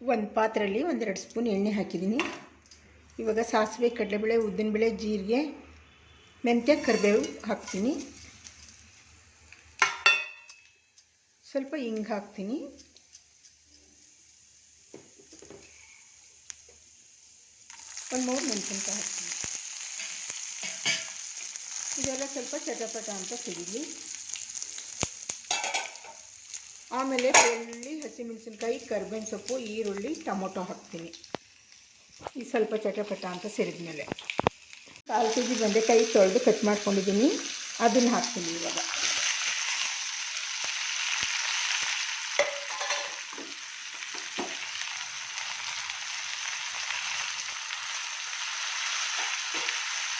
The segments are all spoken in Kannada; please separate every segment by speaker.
Speaker 1: ಒಂದು ಪಾತ್ರೆಯಲ್ಲಿ ಒಂದೆರಡು ಸ್ಪೂನ್ ಎಣ್ಣೆ ಹಾಕಿದ್ದೀನಿ. ಇವಾಗ ಸಾಸಿವೆ, ಕಡಲೆಬೇಳೆ, ಉದ್ದಿನಬೇಳೆ, ಜೀರಿಗೆ, ಮೆಂತ್ಯ, ಕರಿಬೇವು ಹಾಕ್ತೀನಿ. ಸ್ವಲ್ಪ ಹಿಂಗೆ ಹಾಕ್ತೀನಿ. ಒಂದು ಮೂರು ಮೆಣಸಿನ್ಕಾಯಿ ಹಾಕ್ತೀನಿ. ಇದೆಲ್ಲ ಸ್ವಲ್ಪ ಚಟಪಟ ಅಂತ ಸಿಡಿಲಿ ಆಮೇಲೆ ಬೆಳ್ಳುಳ್ಳಿ ಹಸಿಮೆಣಸಿನ್ಕಾಯಿ ಕರ್ಬೇವಿನ ಸೊಪ್ಪು, ಈರುಳ್ಳಿ, ಟೊಮೊಟೊ ಹಾಕ್ತೀನಿ. ಈ ಸ್ವಲ್ಪ ಚಟಪಟ ಅಂತ ಸಿಡಿದ್ಮೇಲೆ ಕಾಲು ಕೆ ಜಿ ಬೆಂಡೆಕಾಯಿ ತೊಳೆದು ಕಟ್ ಮಾಡ್ಕೊಂಡಿದ್ದೀನಿ. ಅದನ್ನು ಹಾಕ್ತೀನಿ ಇವಾಗ.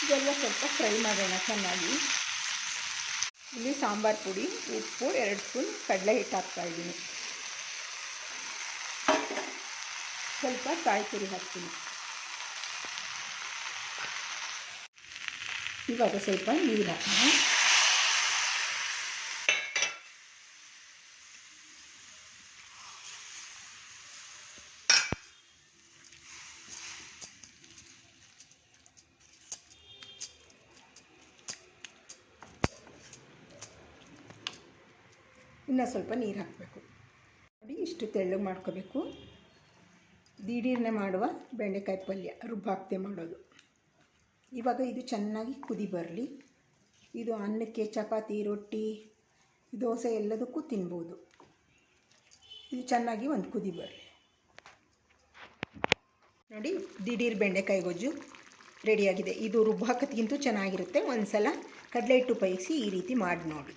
Speaker 1: ಇದೆಲ್ಲ ಸ್ವಲ್ಪ ಫ್ರೈ ಮಾಡೋಣ ಚೆನ್ನಾಗಿ. ಇಲ್ಲಿ ಸಾಂಬಾರು ಪುಡಿ, ಉಪ್ಪು, ಎರಡು ಸ್ಪೂನ್ ಕಡಲೆ ಹಿಟ್ಟು ಹಾಕ್ತಾಯಿದ್ದೀನಿ ಸ್ವಲ್ಪ ಕಾಯಿ ತುರಿ ಹಾಕ್ತೀನಿ. ಇವಾಗ ಸ್ವಲ್ಪ ನೀರು ಹಾಕೋಣ ಇನ್ನು ಸ್ವಲ್ಪ ನೀರು ಹಾಕಬೇಕು. ನೋಡಿ, ಇಷ್ಟು ತೆಳ್ಳಗೆ ಮಾಡ್ಕೋಬೇಕು. ದಿಢೀರ್ನೆ ಮಾಡುವ ಬೆಂಡೆಕಾಯಿ ಪಲ್ಯ, ರುಬ್ಬಾಕ್ದೆ ಮಾಡೋದು. ಇವಾಗ ಇದು ಚೆನ್ನಾಗಿ ಕುದಿ ಬರಲಿ. ಇದು ಅನ್ನಕ್ಕೆ ಚಪಾತಿ, ರೊಟ್ಟಿ, ದೋಸೆ ಎಲ್ಲದಕ್ಕೂ ತಿನ್ಬೋದು. ಇದು ಚೆನ್ನಾಗಿ ಒಂದು ಕುದಿ ಬರಲಿ. ನೋಡಿ, ದಿಢೀರ್ ಬೆಂಡೆಕಾಯಿ ಗೊಜ್ಜು ರೆಡಿಯಾಗಿದೆ. ಇದು ರುಬ್ಬಾಕತ್ಗಿಂತೂ ಚೆನ್ನಾಗಿರುತ್ತೆ. ಒಂದು ಸಲ ಕಡಲೆ ಹಿಟ್ಟು ಉಪಯೋಗಿಸಿ ಈ ರೀತಿ ಮಾಡಿ ನೋಡಿ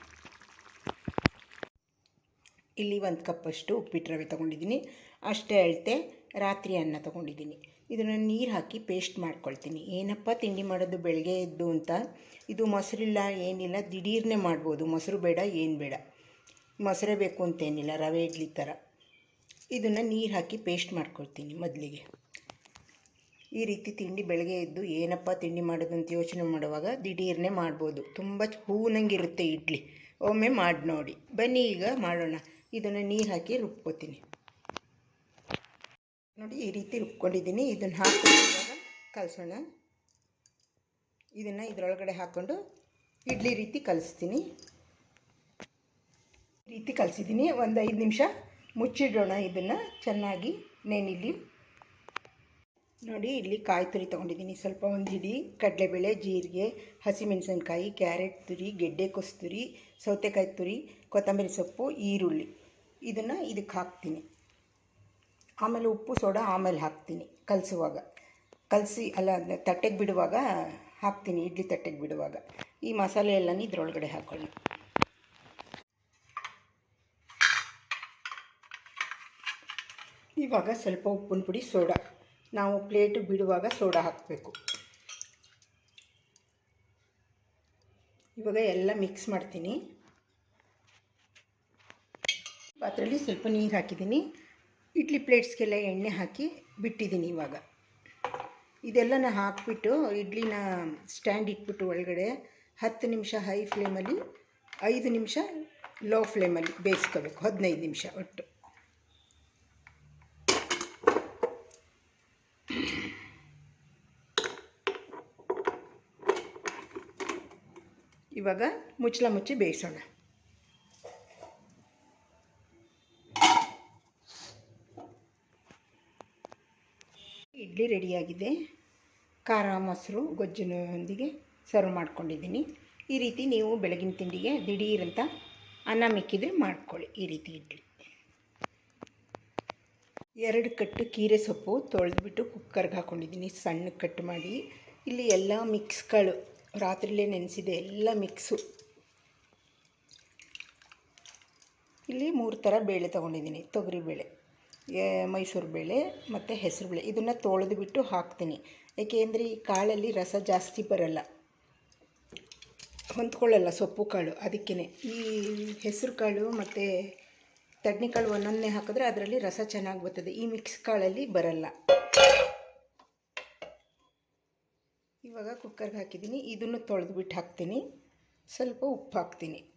Speaker 1: ಇಲ್ಲಿ ಒಂದು ಕಪ್ಪಷ್ಟು ಉಪ್ಪಿಟ್ಟು ರವೆ ತೊಗೊಂಡಿದ್ದೀನಿ. ಅಷ್ಟೇ ಅಳತೆ, ರಾತ್ರಿ ಅನ್ನ ತೊಗೊಂಡಿದ್ದೀನಿ. ಇದನ್ನು ನೀರು ಹಾಕಿ ಪೇಸ್ಟ್ ಮಾಡ್ಕೊಳ್ತೀನಿ. ಏನಪ್ಪ ತಿಂಡಿ ಮಾಡೋದು ಬೆಳಗ್ಗೆ ಎದ್ದು ಅಂತ. ಇದು ಮೊಸರಿಲ್ಲ, ಏನಿಲ್ಲ, ದಿಢೀರ್ನೆ ಮಾಡ್ಬೋದು. ಮೊಸರು ಬೇಡ, ಏನು ಬೇಡ. ಮೊಸರೇ ಬೇಕು ಅಂತೇನಿಲ್ಲ ರವೆ, ಇಡ್ಲಿ ಥರ ಇದನ್ನು ನೀರು ಹಾಕಿ ಪೇಸ್ಟ್ ಮಾಡ್ಕೊಳ್ತೀನಿ ಮೊದಲಿಗೆ. ಈ ರೀತಿ ತಿಂಡಿ ಬೆಳಗ್ಗೆ ಎದ್ದು ಏನಪ್ಪ ತಿಂಡಿ ಮಾಡೋದು ಅಂತ ಯೋಚನೆ ಮಾಡುವಾಗ ದಿಢೀರ್ನೆ ಮಾಡ್ಬೋದು. ತುಂಬ ಹೂನಂಗಿರುತ್ತೆ ಇಡ್ಲಿ. ಒಮ್ಮೆ ಮಾಡಿ ನೋಡಿ. ಬನ್ನಿ ಈಗ ಮಾಡೋಣ. ಇದನ್ನು ನೀರು ಹಾಕಿ ರುಬ್ಕೋತೀನಿ. ನೋಡಿ ಈ ರೀತಿ ರುಬ್ಕೊಂಡಿದ್ದೀನಿ. ಇದನ್ನು ಹಾಕಿ ಕಲಸೋಣ. ಇದನ್ನು ಇದರೊಳಗಡೆ ಹಾಕ್ಕೊಂಡು ಇಡ್ಲಿ ರೀತಿ ಕಲಿಸ್ತೀನಿ. ರೀತಿ ಕಲಿಸಿದ್ದೀನಿ. ಒಂದು ಐದು ನಿಮಿಷ ಮುಚ್ಚಿಡೋಣ ಇದನ್ನು ಚೆನ್ನಾಗಿ ನೆನಿಲಿ. ನೋಡಿ ಇಲ್ಲಿ ಕಾಯಿ ತುರಿ ತೊಗೊಂಡಿದ್ದೀನಿ. ಸ್ವಲ್ಪ ಒಂದು ಹಿಡಿ, ಕಡಲೆಬೇಳೆ, ಜೀರಿಗೆ, ಹಸಿಮೆಣಸಿನ್ಕಾಯಿ, ಕ್ಯಾರೆಟ್ ತುರಿ, ಗೆಡ್ಡೆ ಕೊಸ್ತುರಿ ಸೌತೆಕಾಯಿ ತುರಿ, ಕೊತ್ತಂಬರಿ ಸೊಪ್ಪು, ಈರುಳ್ಳಿ. ಇದನ್ನು ಇದಕ್ಕೆ ಹಾಕ್ತೀನಿ. ಆಮೇಲೆ ಉಪ್ಪು, ಸೋಡಾ ಆಮೇಲೆ ಹಾಕ್ತೀನಿ ಕಲಸುವಾಗ. ಕಲಸಿ, ಅಲ್ಲ ತಟ್ಟೆಗೆ ಬಿಡುವಾಗ ಹಾಕ್ತೀನಿ, ಇಡ್ಲಿ ತಟ್ಟೆಗೆ ಬಿಡುವಾಗ. ಈ ಮಸಾಲೆ ಎಲ್ಲನೂ ಇದ್ರೊಳಗಡೆ ಹಾಕೊಳ್ಳಿ. ಇವಾಗ ಸ್ವಲ್ಪ ಉಪ್ಪಿನ ಪುಡಿ, ಸೋಡಾ. ನಾವು ಪ್ಲೇಟು ಬಿಡುವಾಗ ಸೋಡಾ ಹಾಕಬೇಕು. ಇವಾಗ ಎಲ್ಲ ಮಿಕ್ಸ್ ಮಾಡ್ತೀನಿ. ಪಾತ್ರೆಯಲ್ಲಿ ಸ್ವಲ್ಪ ನೀರು ಹಾಕಿದ್ದೀನಿ. ಇಡ್ಲಿ ಪ್ಲೇಟ್ಸ್ಗೆಲ್ಲ ಎಣ್ಣೆ ಹಾಕಿ ಬಿಟ್ಟಿದ್ದೀನಿ ಇವಾಗ. ಇದೆಲ್ಲನ ಹಾಕಿಬಿಟ್ಟು ಇಡ್ಲಿನ ಸ್ಟ್ಯಾಂಡ್ ಇಟ್ಬಿಟ್ಟು ಒಳಗಡೆ ಹತ್ತು ನಿಮಿಷ ಹೈ ಫ್ಲೇಮಲ್ಲಿ, ಐದು ನಿಮಿಷ ಲೋ ಫ್ಲೇಮಲ್ಲಿ ಬೇಯಿಸ್ಕೋಬೇಕು. ಹದಿನೈದು ನಿಮಿಷ ಒಟ್ಟು. ಇವಾಗ ಮುಚ್ಚಲ ಮುಚ್ಚಿ ಬೇಯಿಸೋಣ. ಇಡ್ಲಿ ರೆಡಿಯಾಗಿದೆ. ಖಾರ, ಮೊಸರು, ಗೊಜ್ಜಿನೊಂದಿಗೆ ಸರ್ವ್ ಮಾಡ್ಕೊಂಡಿದ್ದೀನಿ. ಈ ರೀತಿ ನೀವು ಬೆಳಗಿನ ತಿಂಡಿಗೆ ದಿಢೀರಂತ ಅನ್ನ ಮಿಕ್ಕಿದ್ರೆ ಮಾಡ್ಕೊಳ್ಳಿ ಈ ರೀತಿ ಇಡ್ಲಿ. ಎರಡು ಕಟ್ಟು ಕೀರೆ ಸೊಪ್ಪು ತೊಳೆದ್ಬಿಟ್ಟು ಕುಕ್ಕರ್ಗೆ ಹಾಕ್ಕೊಂಡಿದ್ದೀನಿ ಸಣ್ಣ ಕಟ್ ಮಾಡಿ. ಇಲ್ಲಿ ಎಲ್ಲ ಮಿಕ್ಸ್ಗಳು, ರಾತ್ರಿಲೇ ನೆನೆಸಿದೆ ಎಲ್ಲ ಮಿಕ್ಸು. ಇಲ್ಲಿ ಮೂರು ಥರ ಬೇಳೆ ತೊಗೊಂಡಿದ್ದೀನಿ, ತೊಗರಿಬೇಳೆ. ಮೈಸೂರು ಬೇಳೆ ಮತ್ತು ಹೆಸರು ಬೇಳೆ. ಇದನ್ನು ತೊಳೆದು ಬಿಟ್ಟು ಹಾಕ್ತೀನಿ. ಏಕೆಂದರೆ ಈ ಕಾಳಲ್ಲಿ ರಸ ಜಾಸ್ತಿ ಬರಲ್ಲ. ಹೊಂದ್ಕೊಳ್ಳಲ್ಲ ಸೊಪ್ಪು ಕಾಳು. ಅದಕ್ಕೇ ಈ ಹೆಸರು ಕಾಳು ಮತ್ತು ತಡ್ನಿಕಾಳು ಒಂದೊಂದನೇ ಹಾಕಿದ್ರೆ ಅದರಲ್ಲಿ ರಸ ಚೆನ್ನಾಗಿ ಬರ್ತದೆ. ಈ ಮಿಕ್ಸ್ ಕಾಳಲ್ಲಿ ಬರಲ್ಲ. ಇವಾಗ ಕುಕ್ಕರ್ಗೆ ಹಾಕಿದ್ದೀನಿ. ಇದನ್ನು ತೊಳೆದು ಬಿಟ್ಟು ಹಾಕ್ತೀನಿ. ಸ್ವಲ್ಪ ಉಪ್ಪು ಹಾಕ್ತೀನಿ.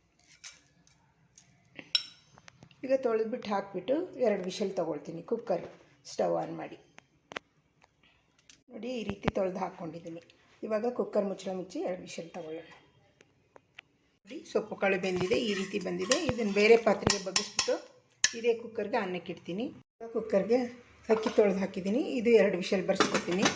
Speaker 1: ಈಗ ತೊಳೆದ್ಬಿಟ್ಟು ಹಾಕಿಬಿಟ್ಟು ಎರಡು ವಿಷಲ್ ತೊಗೊಳ್ತೀನಿ ಕುಕ್ಕರ್ ಸ್ಟವ್ ಆನ್ ಮಾಡಿ. ನೋಡಿ ಈ ರೀತಿ ತೊಳೆದು ಹಾಕ್ಕೊಂಡಿದ್ದೀನಿ. ಇವಾಗ ಕುಕ್ಕರ್ ಮುಚ್ಚಳ ಮುಚ್ಚಿ ಎರಡು ವಿಷಲ್ ತೊಗೊಳ್ಳೋಣ. ನೋಡಿ ಸೊಪ್ಪು ಕಾಳು ಬೆಂದಿದೆ, ಈ ರೀತಿ ಬಂದಿದೆ. ಇದನ್ನು ಬೇರೆ ಪಾತ್ರೆಗೆ ಬಗ್ಗಿಸ್ಬಿಟ್ಟು ಇದೇ ಕುಕ್ಕರ್ಗೆ ಅನ್ನಕ್ಕೆ ಇಡ್ತೀನಿ. ಕುಕ್ಕರ್ಗೆ ಅಕ್ಕಿ ತೊಳೆದು ಹಾಕಿದ್ದೀನಿ. ಇದು ಎರಡು ವಿಷಲ್ ಬರ್ಸ್ಕೊತೀನಿ